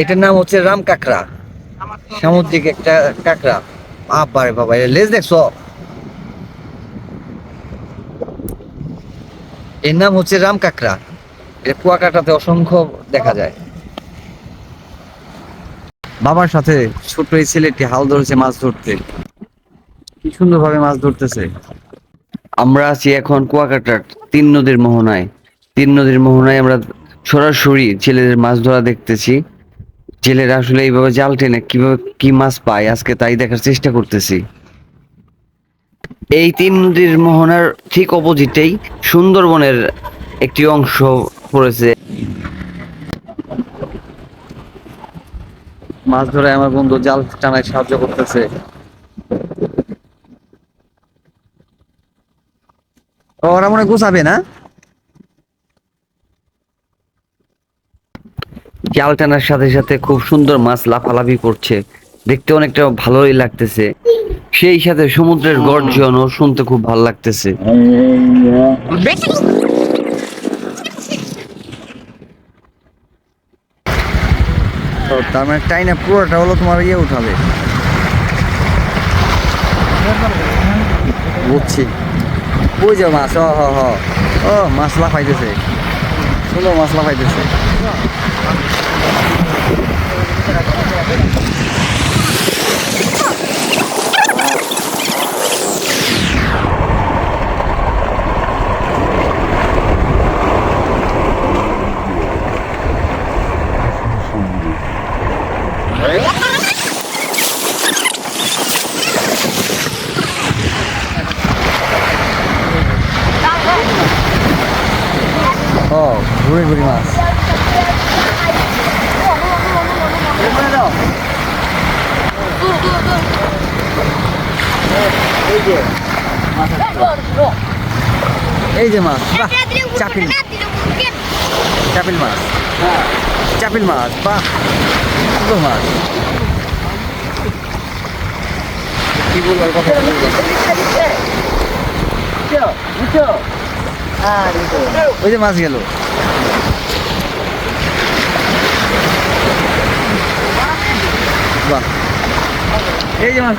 এটার নাম হচ্ছে রাম কাঁকড়া। সামুদ্রিক একটা কাঁকড়া। বাবারে বাবা লেজ দেখছ? এর নাম হচ্ছে রাম কাঁকড়া। এর কুয়াকাটাতে অসংখ্য দেখা যায়। বাবার সাথে ছোট্ট এই ছেলেটি হাল ধরেছে মাছ ধরতে। কি সুন্দরভাবে মাছ ধরতেছে। আমরা আছি এখন কুয়াকাটার তিন নদীর মোহনায়। তিন নদীর মোহনায় আমরা সরাসরি ছেলেদের মাছ ধরা দেখতেছি। জেলেরা আসলে এইভাবে জাল টেনে কীভাবে কি মাছ পায়, আজকে তাই দেখার চেষ্টা করতেছি। এই তিন নদীর মোহনার ঠিক অপোজিটেই সুন্দরবনের একটি অংশ পড়েছে। মাছ ধরে আমার বন্ধু জাল টানায় সাহায্য করতেছে। ওরা মনে গুছাবে না? জাল টানার সাথে সাথে খুব সুন্দর মাছ লাফালাফি করছে। দেখতে অনেকটা ভালোই লাগতেছে। সেই সাথে সমুদ্রের গর্জনও শুনতে খুব ভালো লাগতেছে। ও, তার মানে টাইনা পুরোটা হলো তোমার ইয়ে উঠাবে। বুঝছি। ওই যে মাছ ও হ হ। ও মাছ লাফাইতেছে। সুন্দর মাছ লাফাইতেছে। ও ঘুরে ঘুরি মাছ এই যে মাছ, বাহ, চাপিল চাপিল মাছ। চাপিল মাছ, বাহ, সুন্দর মাছ। কি বলব, আর কথা বলব ওই যে মাছ গেল। বাহ। এই যে মাছ।